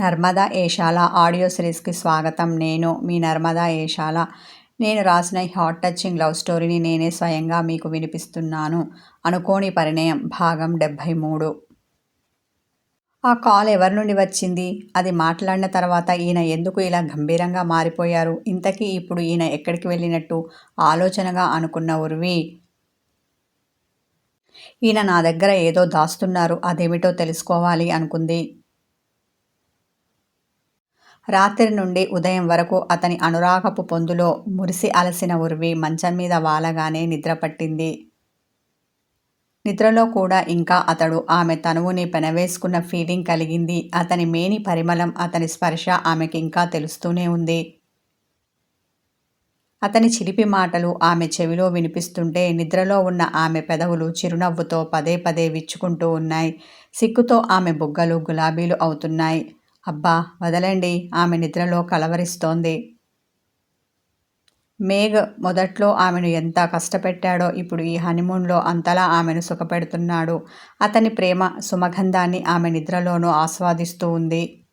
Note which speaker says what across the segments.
Speaker 1: Narmada Eshala audio సిరీస్కి స్వాగతం. నేను మీ నర్మదా ఏషాల నేను రాసిన ఈ హాట్ టచింగ్ లవ్ స్టోరీని నేనే స్వయంగా మీకు వినిపిస్తున్నాను. అనుకోని పరిణయం. భాగం డెబ్భై మూడు. ఆ కాల్ ఎవరి నుండి వచ్చింది? అది మాట్లాడిన తర్వాత ఈయన ఎందుకు ఇలా గంభీరంగా మారిపోయారు? ఇంతకీ ఇప్పుడు ఈయన ఎక్కడికి వెళ్ళినట్టు? ఆలోచనగా అనుకున్న ఉర్వి. ఈయన నా దగ్గర ఏదో దాస్తున్నారు. అదేమిటో తెలుసుకోవాలి అనుకుంది. రాత్రి నుండి ఉదయం వరకు అతని అనురాగపు పొందులో మురిసి అలసిన ఉర్వి మంచం మీద వాలగానే నిద్రపట్టింది నిద్రలో కూడా ఇంకా అతడు ఆమె తనువుని పెనవేసుకున్న ఫీలింగ్ కలిగింది. అతని మేని పరిమళం అతని స్పర్శ ఆమెకి ఇంకా తెలుస్తూనే ఉంది. అతని చిలిపి మాటలు ఆమె చెవిలో వినిపిస్తుంటే నిద్రలో ఉన్న ఆమె పెదవులు చిరునవ్వుతో పదే పదే విచ్చుకుంటూ ఉన్నాయి. సిగ్గుతో ఆమె బుగ్గలు గులాబీలు అవుతున్నాయి. అబ్బా వదలండి. ఆమె నిద్రలో కలవరిస్తోంది. మేఘ్ మొదట్లో ఆమెను ఎంత కష్టపెట్టాడో ఇప్పుడు ఈ హనీమూన్లో అంతలా ఆమెను సుఖపెడుతున్నాడు. అతని ప్రేమ సుమగంధాన్ని ఆమె నిద్రలోనూ ఆస్వాదిస్తూ ఉంది.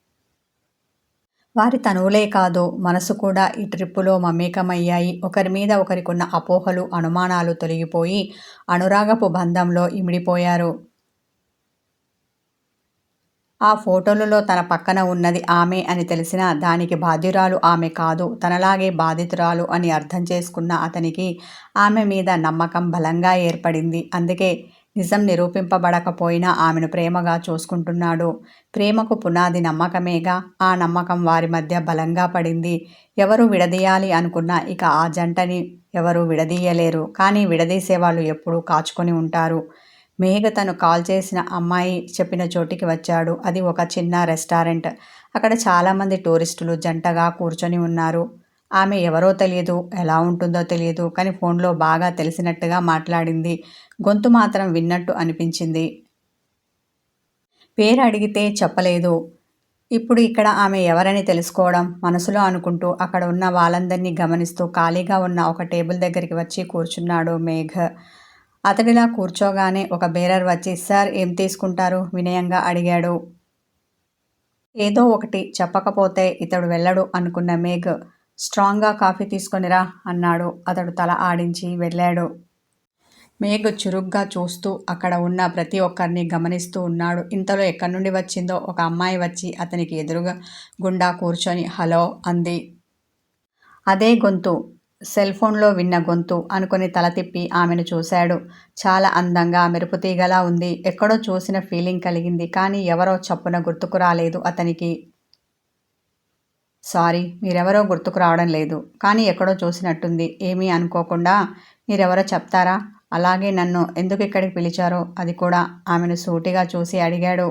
Speaker 1: వారి తనువులే కాదు మనసు కూడా ఈ ట్రిప్పులో మమేకమయ్యాయి. ఒకరి మీద ఒకరికున్న అపోహలు అనుమానాలు తొలగిపోయి అనురాగపు బంధంలో ఇమిడిపోయారు. ఆ ఫోటోలలో తన పక్కన ఉన్నది ఆమె అని తెలిసినా దానికి బాధ్యురాలు ఆమె కాదు తనలాగే బాధితురాలు అని అర్థం చేసుకున్న అతనికి ఆమె మీద నమ్మకం బలంగా ఏర్పడింది. అందుకే నిజం నిరూపింపబడకపోయినా ఆమెను ప్రేమగా చూసుకుంటున్నాడు. ప్రేమకు పునాది నమ్మకమేగా ఆ నమ్మకం వారి మధ్య బలంగా పడింది. ఎవరు విడదీయాలి అనుకున్నా ఇక ఆ జంటని ఎవరు విడదీయలేరు. కానీ విడదీసే వాళ్ళు ఎప్పుడూ కాచుకొని ఉంటారు. మేఘ తను కాల్ చేసిన అమ్మాయి చెప్పిన చోటికి వచ్చాడు. అది ఒక చిన్న రెస్టారెంట్. అక్కడ చాలామంది టూరిస్టులు జంటగా కూర్చొని ఉన్నారు. ఆమె ఎవరో తెలియదు ఎలా ఉంటుందో తెలియదు కానీ ఫోన్లో బాగా తెలిసినట్టుగా మాట్లాడింది. గొంతు మాత్రం విన్నట్టు అనిపించింది. పేరు అడిగితే చెప్పలేదు. ఇప్పుడు ఇక్కడ ఆమె ఎవరని తెలుసుకోవడం మనసులో అనుకుంటూ అక్కడ ఉన్న వాళ్ళందరినీ గమనిస్తూ ఖాళీగా ఉన్న ఒక టేబుల్ దగ్గరికి వచ్చి కూర్చున్నాడు మేఘ. అతడిలా కూర్చోగానే ఒక బేరర్ వచ్చి సార్ ఏం తీసుకుంటారు? వినయంగా అడిగాడు. ఏదో ఒకటి చెప్పకపోతే ఇతడు వెళ్ళడు అనుకున్న మేఘ్. స్ట్రాంగ్గా కాఫీ తీసుకొనిరా అన్నాడు. అతడు తల ఆడించి వెళ్ళాడు. మేఘ్ చురుగ్గా చూస్తూ అక్కడ ఉన్న ప్రతి ఒక్కరిని గమనిస్తూ ఉన్నాడు. ఇంతలో ఎక్కడి నుండి వచ్చిందో ఒక అమ్మాయి వచ్చి అతనికి ఎదురుగా గుండా కూర్చొని హలో అంది. అదే గొంతు. సెల్ ఫోన్లో విన్న గొంతు అనుకుని తల తిప్పి ఆమెను చూశాడు. చాలా అందంగా మెరుపుతీగలా ఉంది. ఎక్కడో చూసిన ఫీలింగ్ కలిగింది. కానీ ఎవరో చప్పున గుర్తుకు రాలేదు అతనికి. సారీ మీరెవరో గుర్తుకు రావడం లేదు. కానీ ఎక్కడో చూసినట్టుంది. ఏమీ అనుకోకుండా మీరెవరో చెప్తారా? అలాగే నన్ను ఎందుకు ఇక్కడికి పిలిచారో? అది కూడా ఆమెను సూటిగా చూసి అడిగాడు.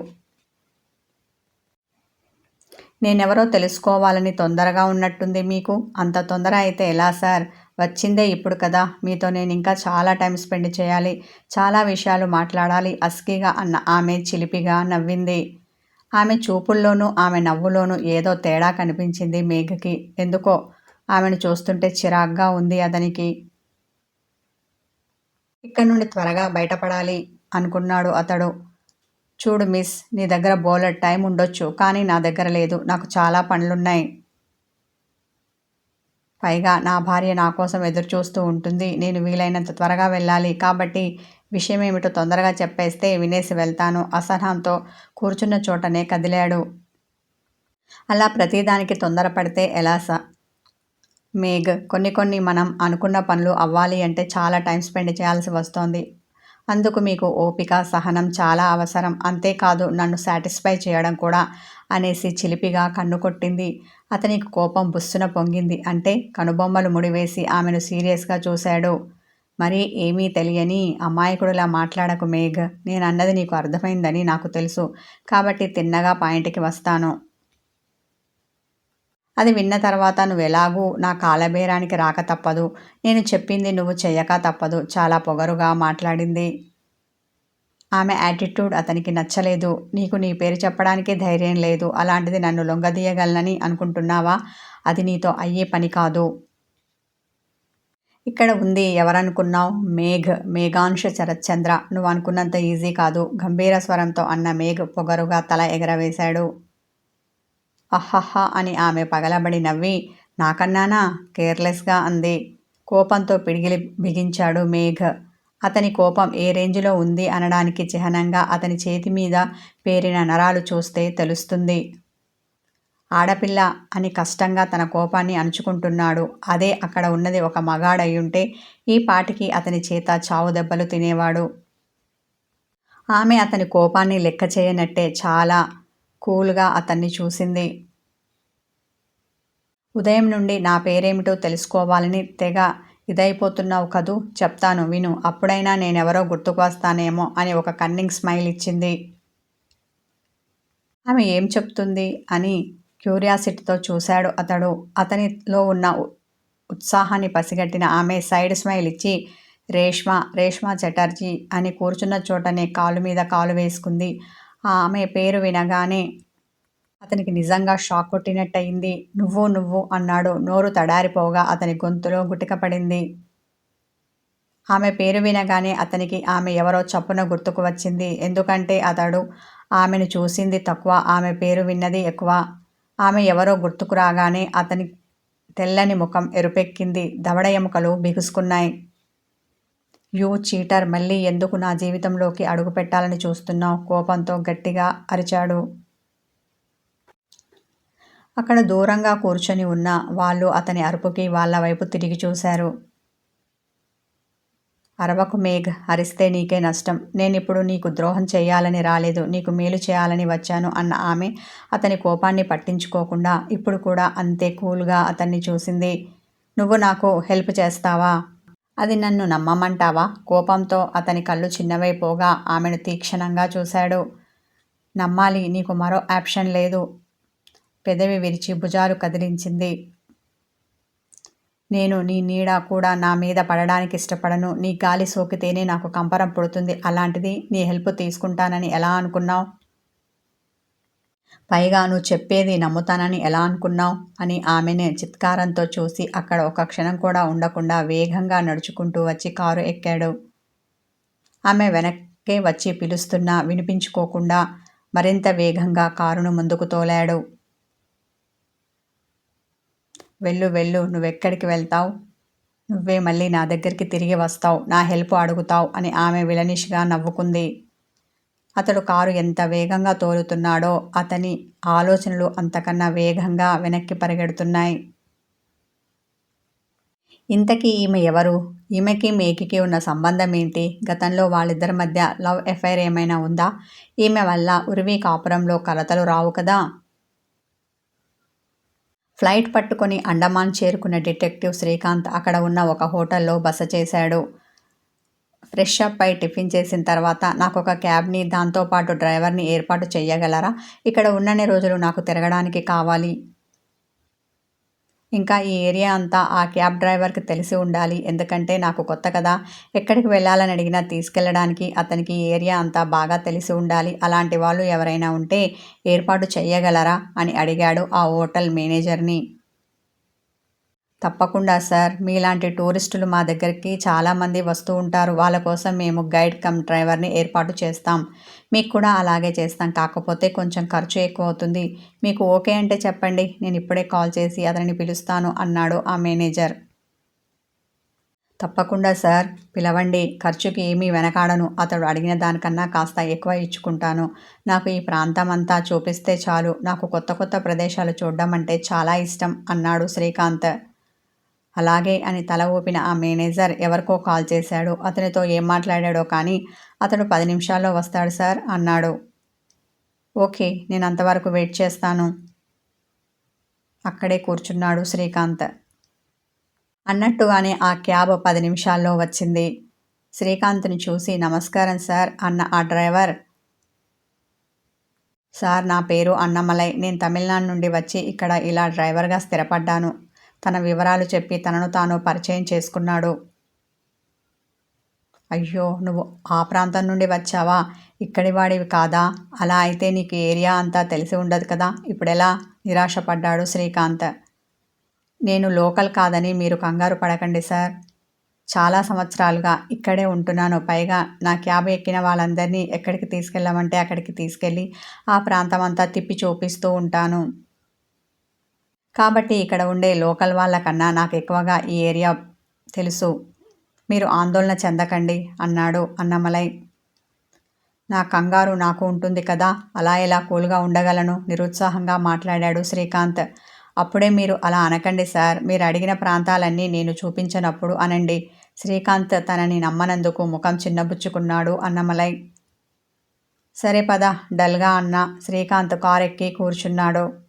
Speaker 1: నేనెవరో తెలుసుకోవాలని తొందరగా ఉన్నట్టుంది మీకు? అంత తొందర అయితే ఎలా సార్? వచ్చిందే ఇప్పుడు కదా. మీతో నేను ఇంకా చాలా టైం స్పెండ్ చేయాలి. చాలా విషయాలు మాట్లాడాలి. అస్కీగా అన్న ఆమె చిలిపిగా నవ్వింది. ఆమె చూపుల్లోనూ ఆమె నవ్వులోనూ ఏదో తేడా కనిపించింది మేఘకి. ఎందుకో? ఆమెను చూస్తుంటే చిరాగ్గా ఉంది అతనికి. ఇక్కడ నుండి త్వరగా బయటపడాలి అనుకున్నాడు అతడు. చూడు మిస్ నీ దగ్గర బోలెడ్ టైం ఉండొచ్చు కానీ నా దగ్గర లేదు. నాకు చాలా పనులున్నాయి. పైగా నా భార్య నా కోసం ఎదురు చూస్తూ ఉంటుంది. నేను వీలైనంత త్వరగా వెళ్ళాలి. కాబట్టి విషయం ఏమిటో తొందరగా చెప్పేస్తే వినేసి వెళ్తాను. అసహనంతో కూర్చున్న చోటనే కదిలాడు. అలా ప్రతిదానికి తొందరపడితే ఎలా స? మేఘ్ కొన్ని కొన్ని మనం అనుకున్న పనులు అవ్వాలి అంటే చాలా టైం స్పెండ్ చేయాల్సి వస్తోంది. అందుకు మీకు ఓపిక సహనం చాలా అవసరం. అంతేకాదు నన్ను సాటిస్ఫై చేయడం కూడా అనేసి చిలిపిగా కన్ను కొట్టింది. అతనికి కోపం బుస్సున పొంగింది. అంటే కనుబొమ్మలు ముడివేసి ఆమెను సీరియస్గా చూశాడు. మరి ఏమీ తెలియని అమాయకుడిలా మాట్లాడకు మేఘ్. నేను అన్నది నీకు అర్థమైందని నాకు తెలుసు. కాబట్టి తిన్నగా పాయింట్కి వస్తాను. అది విన్న తర్వాత నువ్వు ఎలాగూ నా కాలబేరానికి రాక తప్పదు. నేను చెప్పింది నువ్వు చెయ్యక తప్పదు. చాలా పొగరుగా మాట్లాడింది. ఆమె యాటిట్యూడ్ అతనికి నచ్చలేదు. నీకు నీ పేరు చెప్పడానికి ధైర్యం లేదు. అలాంటిది నన్ను లొంగదీయగలనని అనుకుంటున్నావా? అది నీతో అయ్యే పని కాదు. ఇక్కడ ఉంది ఎవరనుకున్నావు? మేఘ్. మేఘాంశ శరత్చంద్ర. నువ్వు అనుకున్నంత ఈజీ కాదు. గంభీర స్వరంతో అన్న మేఘ్ పొగరుగా తల ఎగరవేశాడు. అహహ అని ఆమె పగలబడి నవ్వి నాకన్నానా? కేర్లెస్గా అంది. కోపంతో పిడిగిలి బిగించాడు మేఘ్. అతని కోపం ఏ రేంజ్లో ఉంది అనడానికి చిహ్నంగా అతని చేతి మీద పేరిన నరాలు చూస్తే తెలుస్తుంది. ఆడపిల్ల అని కష్టంగా తన కోపాన్ని అణుచుకుంటున్నాడు. అదే అక్కడ ఉన్నది ఒక మగాడయ్యుంటే ఈ పాటికి అతని చేత చావు దెబ్బలు తినేవాడు. ఆమె అతని కోపాన్ని లెక్క చేయనట్టే చాలా కూల్గా అతన్ని చూసింది. ఉదయం నుండి నా పేరేమిటో తెలుసుకోవాలని తెగ ఇదైపోతున్నావు కదూ చెప్తాను విను. అప్పుడైనా నేనెవరో గుర్తుకు వస్తానేమో అని ఒక కన్నింగ్ స్మైల్ ఇచ్చింది. ఆమె ఏం చెప్తుంది అని క్యూరియాసిటీతో చూశాడు అతడు. అతనిలో ఉన్న ఉత్సాహాన్ని పసిగట్టిన ఆమె సైడ్ స్మైల్ ఇచ్చి రేష్మ రేష్మ చటర్జీ అని కూర్చున్న చోటనే కాలు మీద కాలు వేసుకుంది. ఆమె పేరు వినగానే అతనికి నిజంగా షాక్ కొట్టినట్టయింది. నువ్వు నువ్వు అన్నాడు. నోరు తడారిపోగా అతని గొంతులో గుటికపడింది ఆమె పేరు వినగానే అతనికి ఆమె ఎవరో చప్పున గుర్తుకు వచ్చింది. ఎందుకంటే అతడు ఆమెను చూసింది తక్కువ ఆమె పేరు విన్నది ఎక్కువ. ఆమె ఎవరో గుర్తుకు రాగానే అతని తెల్లని ముఖం ఎరుపెక్కింది. దవడ ఎముకలు బిగుసుకున్నాయి. యూ చీటర్ మళ్ళీ ఎందుకు నా జీవితంలోకి అడుగు పెట్టాలని చూస్తున్నావు? కోపంతో గట్టిగా అరిచాడు. అక్కడ దూరంగా కూర్చొని ఉన్న వాళ్ళు అతని అరుపుకి వాళ్ళ వైపు తిరిగి చూశారు. అరవకు మేఘ్ అరిస్తే నీకే నష్టం. నేనిప్పుడు నీకు ద్రోహం చేయాలని రాలేదు నీకు మేలు చేయాలని వచ్చాను అన్న ఆమె అతని కోపాన్ని పట్టించుకోకుండా ఇప్పుడు కూడా అంతే కూల్గా అతన్ని చూసింది. నువ్వు నాకు హెల్ప్ చేస్తావా? అది నన్ను నమ్మమంటావా? కోపంతో అతని కళ్ళు చిన్నవైపోగా ఆమెను తీక్షణంగా చూశాడు. నమ్మాలి నీకు మరో ఆప్షన్ లేదు. పెదవి విరిచి భుజాలు కదిలించింది. నేను నీ నీడ కూడా నా మీద పడడానికి ఇష్టపడను. నీ గాలి సోకితేనే నాకు కంపరం పుడుతుంది. అలాంటిది నీ హెల్ప్ తీసుకుంటానని ఎలా అనుకున్నావు? పైగా నువ్వు చెప్పేది నమ్ముతానని ఎలా అనుకున్నావు? అని ఆమెనే చిత్కారంతో చూసి అక్కడ ఒక క్షణం కూడా ఉండకుండా వేగంగా నడుచుకుంటూ వచ్చి కారు ఎక్కాడు. ఆమె వెనక్కే వచ్చి పిలుస్తున్నా వినిపించుకోకుండా మరింత వేగంగా కారును ముందుకు తోలాడు. వెళ్ళు వెళ్ళు నువ్వెక్కడికి వెళ్తావు? నువ్వే మళ్ళీ నా దగ్గరికి తిరిగి వస్తావు. నా హెల్ప్ అడుగుతావు అని ఆమె విలనిష్గా నవ్వుకుంది. అతడు కారు ఎంత వేగంగా తోలుతున్నాడో అతని ఆలోచనలు అంతకన్నా వేగంగా వెనక్కి పరిగెడుతున్నాయి. ఇంతకీ ఈమె ఎవరు? ఈమెకి మేకికి ఉన్న సంబంధం ఏంటి? గతంలో వాళ్ళిద్దరి మధ్య లవ్ ఎఫైర్ ఏమైనా ఉందా? ఈమె వల్ల ఉరివి కాపురంలో కలతలు రావు కదా? ఫ్లైట్ పట్టుకొని అండమాన్ చేరుకున్న డిటెక్టివ్ శ్రీకాంత్ అక్కడ ఉన్న ఒక హోటల్లో బస చేశాడు. ఫ్రెష్ అప్ అయి టిఫిన్ చేసిన తర్వాత నాకు ఒక క్యాబ్ని దాంతోపాటు డ్రైవర్ని ఏర్పాటు చేయగలరా ఇక్కడ ఉన్నన్ని రోజులు నాకు తిరగడానికి కావాలి. ఇంకా ఈ ఏరియా అంతా ఆ క్యాబ్ డ్రైవర్కి తెలిసి ఉండాలి. ఎందుకంటే నాకు కొత్త కదా. ఎక్కడికి వెళ్ళాలని అడిగినా తీసుకెళ్ళడానికి అతనికి ఈ ఏరియా అంతా బాగా తెలిసి ఉండాలి. అలాంటి వాళ్ళు ఎవరైనా ఉంటే ఏర్పాటు చేయగలరా అని అడిగాడు ఆ హోటల్ మేనేజర్ని. తప్పకుండా సార్. మీలాంటి టూరిస్టులు మా దగ్గరికి చాలామంది వస్తూ ఉంటారు. వాళ్ళ కోసం మేము గైడ్ కమ్ డ్రైవర్ని ఏర్పాటు చేస్తాం. మీకు కూడా అలాగే చేస్తాం. కాకపోతే కొంచెం ఖర్చు ఎక్కువ అవుతుంది. మీకు ఓకే అంటే చెప్పండి. నేను ఇప్పుడే కాల్ చేసి అతనిని పిలుస్తాను అన్నాడు ఆ మేనేజర్. తప్పకుండా సార్. పిలవండి. ఖర్చుకి ఏమీ వెనకాడను. అతడు అడిగిన దానికన్నా కాస్త ఎక్కువ ఇచ్చుకుంటాను. నాకు ఈ ప్రాంతం అంతా చూపిస్తే చాలు. నాకు కొత్త కొత్త ప్రదేశాలు చూడడం అంటే చాలా ఇష్టం అన్నాడు శ్రీకాంత్. అలాగే అని తల ఊపిన ఆ మేనేజర్ ఎవరికో కాల్ చేశాడు. అతనితో ఏం మాట్లాడాడో కానీ అతడు పది నిమిషాల్లో వస్తాడు సార్ అన్నాడు. ఓకే నేను అంతవరకు వెయిట్ చేస్తాను. అక్కడే కూర్చున్నాడు శ్రీకాంత్. అన్నట్టుగానే ఆ క్యాబ్ పది నిమిషాల్లో వచ్చింది. శ్రీకాంత్ని చూసి నమస్కారం సార్ అన్న ఆ డ్రైవర్. సార్ నా పేరు అన్నమలై. నేను తమిళనాడు నుండి వచ్చి ఇక్కడ ఇలా డ్రైవర్గా స్థిరపడ్డాను. తన వివరాలు చెప్పి తనను తాను పరిచయం చేసుకున్నాడు. అయ్యో నువ్వు ఆ ప్రాంతం నుండి వచ్చావా? ఇక్కడి వాడివి కాదా? అలా అయితే నీకు ఏరియా అంతా తెలిసి ఉండదు కదా? ఇప్పుడెలా? నిరాశపడ్డాడు శ్రీకాంత్. నేను లోకల్ కాదని మీరు కంగారు పడకండి సార్. చాలా సంవత్సరాలుగా ఇక్కడే ఉంటున్నాను. పైగా నా క్యాబ్ ఎక్కిన వాళ్ళందరినీ ఎక్కడికి తీసుకెళ్ళమంటే అక్కడికి తీసుకెళ్ళి ఆ ప్రాంతం అంతా తిప్పి చూపిస్తూ ఉంటాను. కాబట్టి ఇక్కడ ఉండే లోకల్ వాళ్ళకన్నా నాకు ఎక్కువగా ఈ ఏరియా తెలుసు. మీరు ఆందోళన చెందకండి అన్నాడు అన్నమలై. నా కంగారు నాకు ఉంటుంది కదా అలా ఎలా కూల్గా ఉండగలను? నిరుత్సాహంగా మాట్లాడాడు శ్రీకాంత్. అప్పుడే మీరు అలా అనకండి సార్ మీరు అడిగిన ప్రాంతాలన్నీ నేను చూపించనప్పుడు అనండి. శ్రీకాంత్ తనని నమ్మనందుకు ముఖం చిన్నబుచ్చుకున్నాడు అన్నమలై. సరే పద డల్గా అన్న శ్రీకాంత్ కారెక్కి ఎక్కి కూర్చున్నాడు.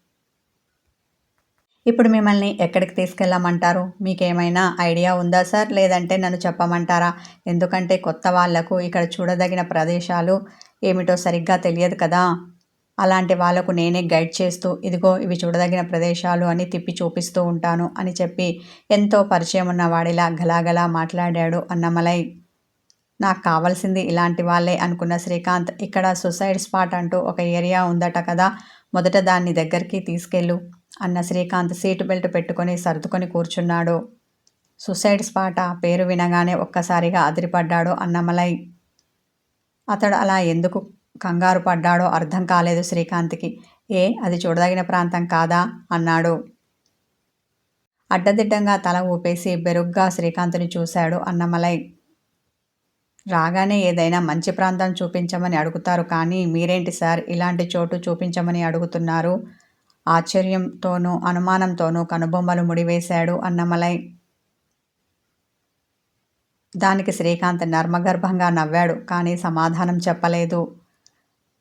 Speaker 1: ఇప్పుడు మిమ్మల్ని ఎక్కడికి తీసుకెళ్ళమంటారు? మీకేమైనా ఐడియా ఉందా సార్? లేదంటే నన్ను చెప్పమంటారా? ఎందుకంటే కొత్త వాళ్ళకు ఇక్కడ చూడదగిన ప్రదేశాలు ఏమిటో సరిగ్గా తెలియదు కదా. అలాంటి వాళ్ళకు నేనే గైడ్ చేస్తూ ఇదిగో ఇవి చూడదగిన ప్రదేశాలు అని తిప్పి చూపిస్తూ ఉంటాను అని చెప్పి ఎంతో పరిచయం ఉన్న వాడిలా గలాగలా మాట్లాడాడు అన్నమలై. నాకు కావాల్సింది ఇలాంటి వాళ్ళే అనుకున్న శ్రీకాంత్ ఇక్కడ సుసైడ్ స్పాట్ అంటూ ఒక ఏరియా ఉందట కదా. మొదట దాన్ని దగ్గరికి తీసుకెళ్ళు. అన్న శ్రీకాంత్ సీటు బెల్ట్ పెట్టుకొని సర్దుకొని కూర్చున్నాడు. సుసైడ్ స్పాట పేరు వినగానే ఒక్కసారిగా అదిరిపడ్డాడు అన్నమలై. అతడు అలా ఎందుకు కంగారు పడ్డాడో అర్థం కాలేదు శ్రీకాంత్కి. ఏ అది చూడదగిన ప్రాంతం కాదా? అన్నాడు. అడ్డదిడ్డంగా తల ఊపేసి బెరుగ్గా శ్రీకాంత్ని చూశాడు అన్నమలై. రాగానే ఏదైనా మంచి ప్రాంతం చూపించమని అడుగుతారు కానీ మీరేంటి సార్ ఇలాంటి చోటు చూపించమని అడుగుతున్నారు? ఆశ్చర్యంతోనూ అనుమానంతోనూ కనుబొమ్మలు ముడివేశాడు అన్నమలై. దానికి శ్రీకాంత్ నర్మగర్భంగా నవ్వాడు కానీ సమాధానం చెప్పలేదు.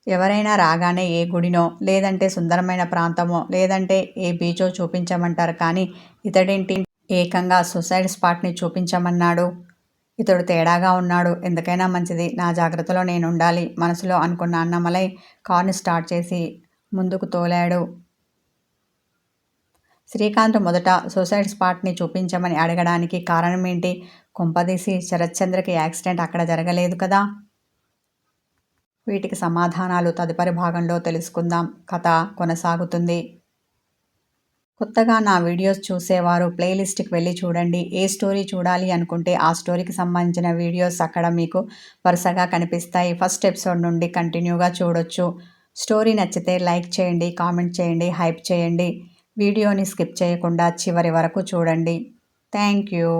Speaker 1: ఎవరైనా రాగానే ఏ గుడినో లేదంటే సుందరమైన ప్రాంతమో లేదంటే ఏ బీచో చూపించమంటారు కానీ ఇతడేంటి? ఏకంగా సూసైడ్ స్పాట్ని చూపించమన్నాడు. ఇతడు తేడాగా ఉన్నాడు. ఎందుకైనా మంచిది. నా జాగ్రత్తలో నేను ఉండాలి మనసులో అనుకున్న అన్నమలై కార్ని స్టార్ట్ చేసి ముందుకు తోలాడు. శ్రీకాంత్ మొదట సూసైడ్ స్పాట్ని చూపించమని అడగడానికి కారణం ఏంటి? కుంపదీసి శరత్చంద్రకి యాక్సిడెంట్ అక్కడ జరగలేదు కదా? వీటికి సమాధానాలు తదుపరి భాగంలో తెలుసుకుందాం. కథ కొనసాగుతుంది. కొత్తగా నా వీడియోస్ చూసేవారు ప్లేలిస్ట్కి వెళ్ళి చూడండి. ఏ స్టోరీ చూడాలి అనుకుంటే ఆ స్టోరీకి సంబంధించిన వీడియోస్ అక్కడ మీకు వరుసగా కనిపిస్తాయి. ఫస్ట్ ఎపిసోడ్ నుండి కంటిన్యూగా చూడొచ్చు. స్టోరీ నచ్చితే లైక్ చేయండి కామెంట్ చేయండి హైప్ చేయండి. వీడియోని స్కిప్ చేయకుండా చివరి వరకు చూడండి. Thank you.